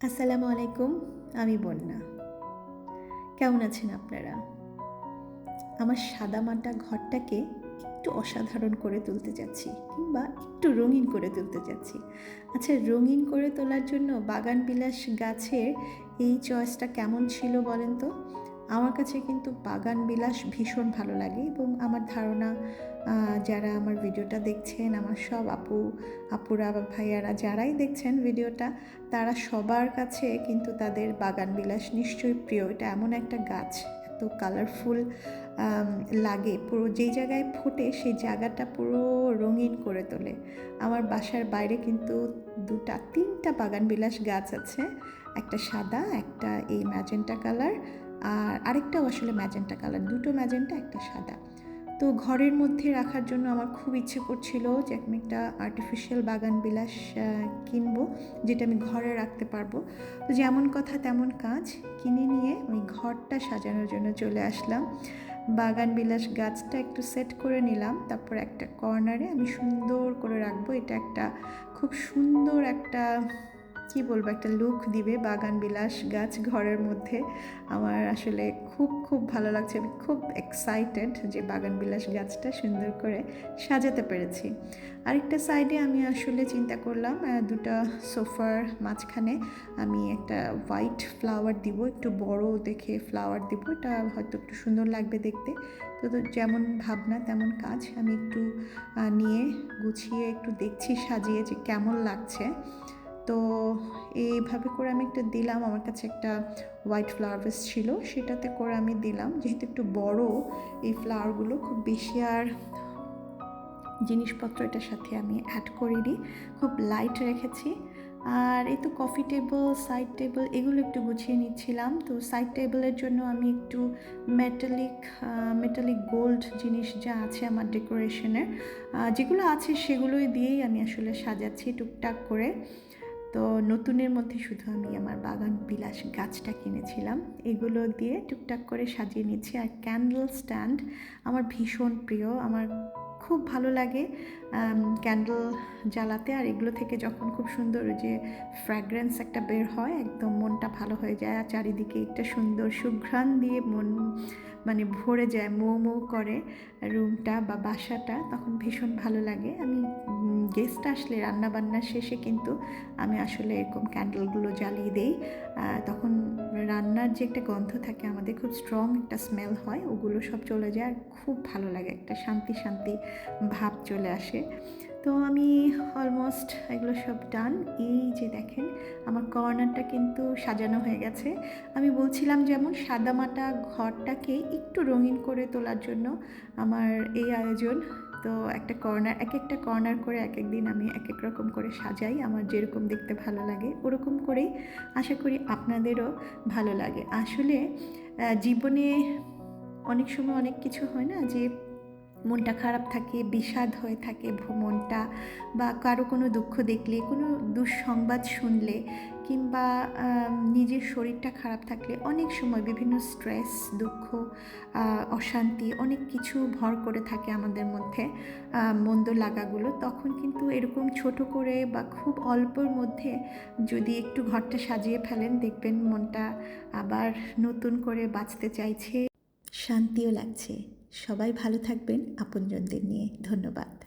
আসসালামু আলাইকুম, আমি বন্যা। কেমন আছেন আপনারা? আমার সাদামাটা ঘরটাকে একটু অসাধারণ করে তুলতে যাচ্ছি, কিংবা একটু রঙিন করে তুলতে যাচ্ছি। আচ্ছা রঙিন করে তোলার জন্য বাগান বিলাস গাছের এই চয়েসটা কেমন ছিল বলেন তো? আমার কাছে কিন্তু বাগান বিলাস ভীষণ ভালো লাগে এবং আমার ধারণা যারা আমার ভিডিওটা দেখছেন, আমার সব আপু, আপুরা বা ভাইয়ারা যারাই দেখছেন ভিডিওটা, তারা সবার কাছে কিন্তু তাদের বাগান বিলাস নিশ্চয়ই প্রিয়। এটা এমন একটা গাছ, এত কালারফুল লাগে। পুরো যেই জায়গায় ফোটে, সেই জায়গাটা পুরো রঙিন করে তোলে। আমার বাসার বাইরে কিন্তু দুটা, তিনটা বাগান বিলাস গাছ আছে। একটা সাদা, একটা এই ম্যাজেন্টা কালার আর আরেকটাও আসলে ম্যাজেন্টা কালার, দুটো ম্যাজেন্টা, একটা সাদা। তো ঘরের মধ্যে রাখার জন্য আমার খুব ইচ্ছে করছিল যে আমি একটা আর্টিফিশিয়াল বাগান বিলাস কিনবো, যেটা আমি ঘরে রাখতে পারব। তো যেমন কথা তেমন কাজ, কিনে নিয়ে ওই ঘরটা সাজানোর জন্য চলে আসলাম। বাগান বিলাস গাছটা একটু সেট করে নিলাম, তারপর একটা কর্নারে আমি সুন্দর করে রাখব। এটা একটা খুব সুন্দর একটা কি বলব, একটা লুক দিবে বাগান বিলাস গাছ ঘরের মধ্যে। আমার আসলে খুব খুব ভালো লাগছে। আমি খুব এক্সাইটেড যে বাগান বিলাস গাছটা সুন্দর করে সাজাতে পেরেছি। আরেকটা সাইডে আমি আসলে চিন্তা করলাম দুটা সোফার মাঝখানে আমি একটা হোয়াইট ফ্লাওয়ার দিব, একটু বড় দেখে ফ্লাওয়ার দিব। এটা হয়তো একটু সুন্দর লাগবে দেখতে। তো যেমন ভাবনা, তেমন কাজ আমি একটু নিয়ে গুছিয়ে একটু দেখছি, সাজিয়ে যে কেমন লাগছে। তো এইভাবে করে আমি একটা দিলাম। আমার কাছে একটা হোয়াইট ফ্লাওয়ার বেস ছিল, সেটাতে করে আমি দিলাম। যেহেতু একটু বড়, এই ফ্লাওয়ারগুলো খুব বেশি আর জিনিসপত্র এটার সাথে আমি অ্যাড করিনি। খুব লাইট রেখেছি। আর এই তো কফি টেবিল সাইড টেবিল এগুলো একটু গুছিয়ে নিচ্ছিলাম। তো সাইড টেবিলের জন্য আমি একটু মেটালিক মেটালিক গোল্ড জিনিস যা আছে আমার ডেকোরেশনের যেগুলো আছে সেগুলোই দিয়েই আমি আসলে সাজাচ্ছি টুকটাক করে। তো নতুনের মধ্যে শুধু আমি আমার বাগান বিলাস গাছটা কিনেছিলাম, এগুলো দিয়ে টুকটাক করে সাজিয়ে নিচ্ছি। আর ক্যান্ডেল স্ট্যান্ড আমার ভীষণ প্রিয়, আমার খুব ভালো লাগে ক্যান্ডেল জ্বালাতে। আর এগুলো থেকে যখন খুব সুন্দর যে ফ্র্যাগ্রেন্স একটা বের হয়, একদম মনটা ভালো হয়ে যায়। আর চারিদিকে একটা সুন্দর সুঘ্রাণ দিয়ে মন মানে ভরে যায়, মৌ মৌ করে রুমটা বা বাসাটা, তখন ভীষণ ভালো লাগে। আমি গেস্ট আসলে রান্না বান্নার শেষে কিন্তু আমি আসলে এরকম ক্যান্ডেলগুলো জ্বালিয়ে দেই। তখন রান্নার যে একটা গন্ধ থাকে, আমাদের খুব স্ট্রং একটা স্মেল হয়, ওগুলো সব চলে যায় আর খুব ভালো লাগে, একটা শান্তি শান্তি ভাব চলে আসে। তো আমি অলমোস্ট এগুলো সব ডান এই যে দেখেন, আমার কর্নারটা কিন্তু সাজানো হয়ে গেছে। আমি বলছিলাম যেমন সাদামাটা ঘরটাকে একটু রঙিন করে তোলার জন্য আমার এই আয়োজন। তো একটা কর্নার এক একটা কর্নার করে এক এক দিন আমি এক এক রকম করে সাজাই। আমার যেরকম দেখতে ভালো লাগে, ওরকম করেই আশা করি আপনাদেরও ভালো লাগে। আসলে জীবনে অনেক সময় অনেক কিছু হয় না যে মনটা খারাপ থাকে, বিষাদ হয়ে থাকে মনটা বা কারও কোনো দুঃখ দেখলে, কোনো দুঃসংবাদ শুনলে কিংবা নিজের শরীরটা খারাপ থাকলে অনেক সময় বিভিন্ন স্ট্রেস দুঃখ অশান্তি অনেক কিছু ভর করে থাকে আমাদের মধ্যে মন্দ লাগাগুলো। তখন কিন্তু এরকম ছোট করে বা খুব অল্পর মধ্যে যদি একটু ঘরটা সাজিয়ে ফেলেন, দেখবেন মনটা আবার নতুন করে বাঁচতে চাইছে। শান্তিও লাগছে। সবাই ভালো থাকবেন আপনজনদের নিয়ে। ধন্যবাদ।